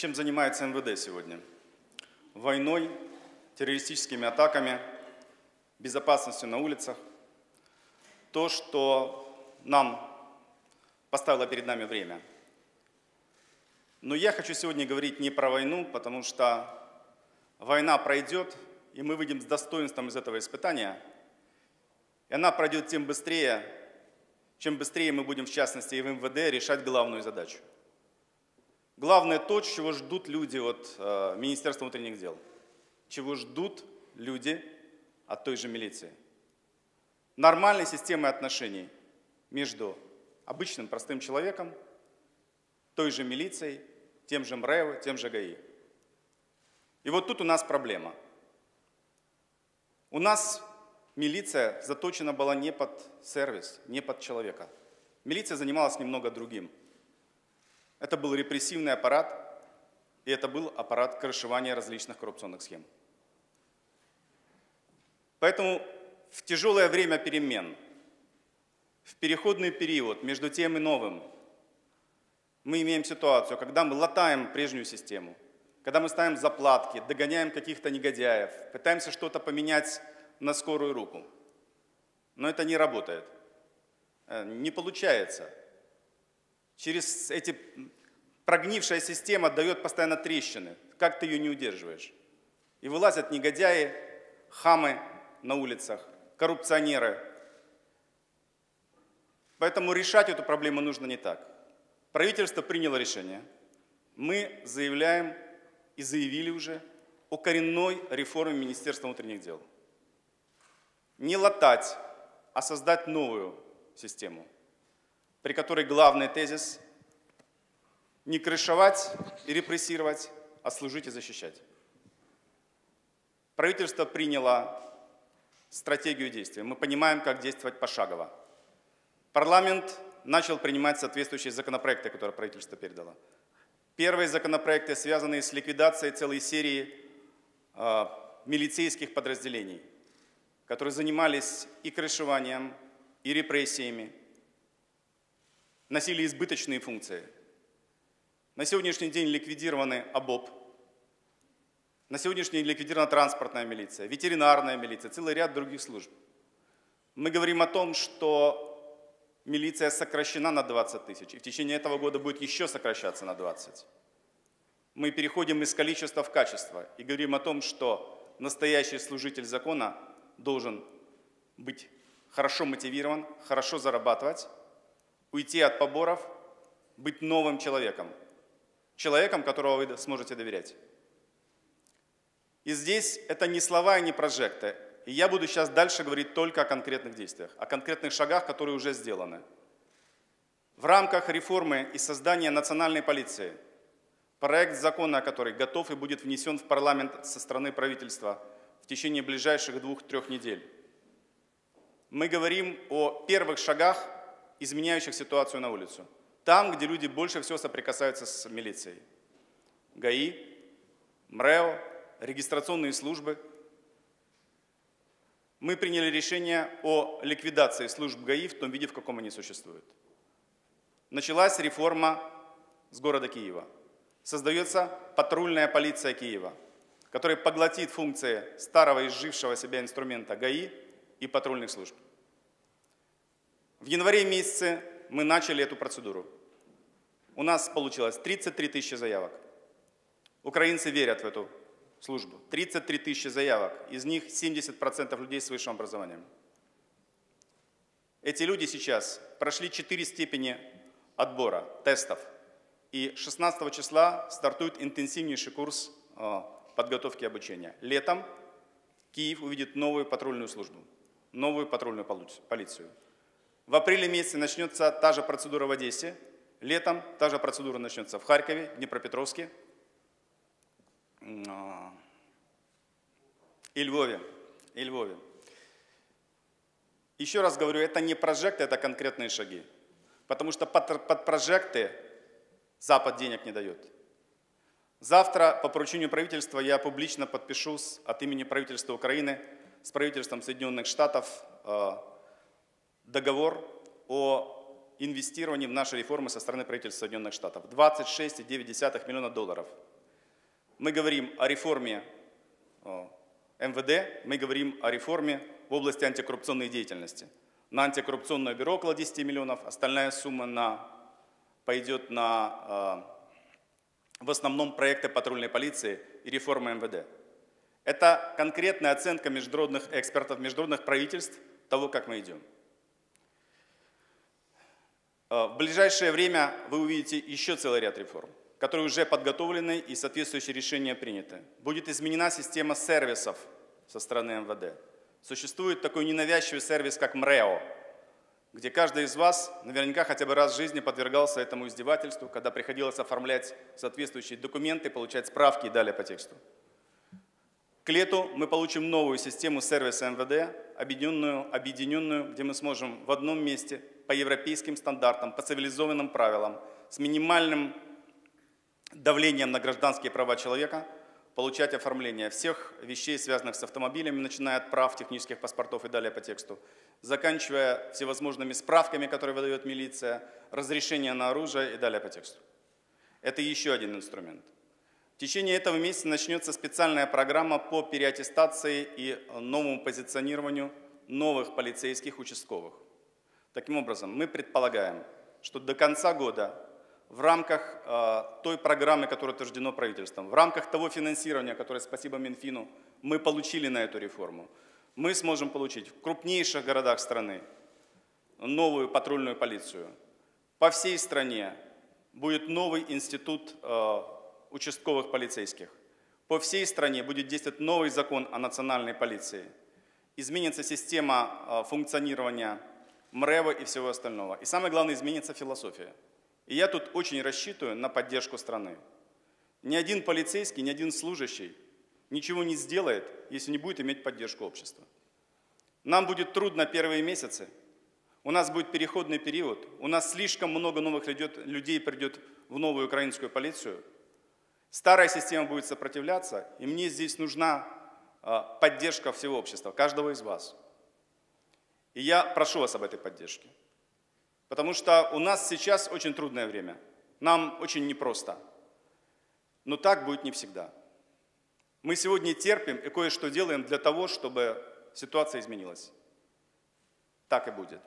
чем занимается МВД сегодня. Войной, террористическими атаками, безопасностью на улицах. То, что нам поставило перед нами время. Но я хочу сегодня говорить не про войну, потому что война пройдет, и мы выйдем с достоинством из этого испытания. И она пройдет тем быстрее, чем быстрее мы будем, в частности, и в МВД решать главную задачу. Главное то, чего ждут люди от э, Министерства внутренних дел, чего ждут люди от той же милиции. Нормальной системы отношений между обычным простым человеком, той же милицией, тем же МРЭВ, тем же ГАИ. И вот тут у нас проблема. У нас милиция заточена была не под сервис, не под человека. Милиция занималась немного другим – это был репрессивный аппарат, и это был аппарат крышевания различных коррупционных схем. Поэтому в тяжелое время перемен, в переходный период между тем и новым, мы имеем ситуацию, когда мы латаем прежнюю систему, когда мы ставим заплатки, догоняем каких-то негодяев, пытаемся что-то поменять на скорую руку. Но это не работает. Э, не получается. Через эти прогнившая система дает постоянно трещины. Как ты ее не удерживаешь? И вылазят негодяи, хамы на улицах, коррупционеры. Поэтому решать эту проблему нужно не так. Правительство приняло решение. Мы заявляем и заявили уже о коренной реформе Министерства внутренних дел. Не латать, а создать новую систему – при которой главный тезис – не крышевать и репрессировать, а служить и защищать. Правительство приняло стратегию действия. Мы понимаем, как действовать пошагово. Парламент начал принимать соответствующие законопроекты, которые правительство передало. Первые законопроекты, связанные с ликвидацией целой серии э, милицейских подразделений, которые занимались и крышеванием, и репрессиями, носили избыточные функции. На сегодняшний день ликвидированы ОБОП, на сегодняшний день ликвидирована транспортная милиция, ветеринарная милиция, целый ряд других служб. Мы говорим о том, что милиция сокращена на 20 тысяч, и в течение этого года будет еще сокращаться на 20. Мы переходим из количества в качество и говорим о том, что настоящий служитель закона должен быть хорошо мотивирован, хорошо зарабатывать, уйти от поборов, быть новым человеком. Человеком, которого вы сможете доверять. И здесь это не слова и не прожекты. И я буду сейчас дальше говорить только о конкретных действиях, о конкретных шагах, которые уже сделаны. В рамках реформы и создания национальной полиции проект закона, который готов и будет внесен в парламент со стороны правительства в течение ближайших двух-трех недель. Мы говорим о первых шагах изменяющих ситуацию на улицу. Там, где люди больше всего соприкасаются с милицией. ГАИ, МРЭО, регистрационные службы. Мы приняли решение о ликвидации служб ГАИ в том виде, в каком они существуют. Началась реформа с города Киева. Создается патрульная полиция Киева, которая поглотит функции старого изжившего себя инструмента ГАИ и патрульных служб. В январе месяце мы начали эту процедуру. У нас получилось 33 тысячи заявок. Украинцы верят в эту службу. 33 тысячи заявок, из них 70% людей с высшим образованием. Эти люди сейчас прошли 4 степени отбора, тестов. И 16 числа стартует интенсивнейший курс а, подготовки и обучения. Летом Киев увидит новую патрульную службу, новую патрульную полицию. В апреле месяце начнется та же процедура в Одессе. Летом та же процедура начнется в Харькове, Днепропетровске а, и Львове. И Львове. Еще раз говорю, это не прожекты, это конкретные шаги. Потому что под, под прожекты Запад денег не дает. Завтра по поручению правительства я публично подпишусь от имени правительства Украины с правительством Соединенных Штатов а, договор о инвестировании в наши реформы со стороны правительства Соединенных Штатов. 26,9 миллиона долларов. мы говорим о реформе МВД, мы говорим о реформе в области антикоррупционной деятельности. На антикоррупционное бюро около 10 миллионов, остальная сумма на, пойдет на в основном проекты патрульной полиции и реформы МВД. Это конкретная оценка международных экспертов, международных правительств того, как мы идем. Э, в ближайшее время вы увидите еще целый ряд реформ, которые уже подготовлены и соответствующие решения приняты. Будет изменена система сервисов со стороны МВД. Существует такой ненавязчивый сервис, как МРЭО, где каждый из вас наверняка хотя бы раз в жизни подвергался этому издевательству, когда приходилось оформлять соответствующие документы, получать справки и далее по тексту. К лету мы получим новую систему сервиса МВД, объединенную, объединенную, где мы сможем в одном месте по европейским стандартам, по цивилизованным правилам, с минимальным давлением на гражданские права человека получать оформление всех вещей, связанных с автомобилями, начиная от прав, технических паспортов и далее по тексту, заканчивая всевозможными справками, которые выдает милиция, разрешение на оружие и далее по тексту. Это еще один инструмент. В течение этого месяца начнется специальная программа по переаттестации и новому позиционированию новых полицейских участковых. Таким образом, мы предполагаем, что до конца года в рамках э, той программы, которая утверждена правительством, в рамках того финансирования, которое, спасибо Минфину, мы получили на эту реформу, мы сможем получить в крупнейших городах страны новую патрульную полицию. По всей стране будет новый институт э, участковых полицейских. По всей стране будет действовать новый закон о национальной полиции. Изменится система э, функционирования МРЭВа и всего остального. И самое главное, изменится философия. И я тут очень рассчитываю на поддержку страны. Ни один полицейский, ни один служащий ничего не сделает, если не будет иметь поддержку общества. Нам будет трудно первые месяцы, у нас будет переходный период, у нас слишком много новых людей придет в новую украинскую полицию. Старая система будет сопротивляться, и мне здесь нужна а, поддержка всего общества, каждого из вас. И я прошу вас об этой поддержке. Потому что у нас сейчас очень трудное время. Нам очень непросто. Но так будет не всегда. Мы сегодня терпим и кое-что делаем для того, чтобы ситуация изменилась. Так и будет.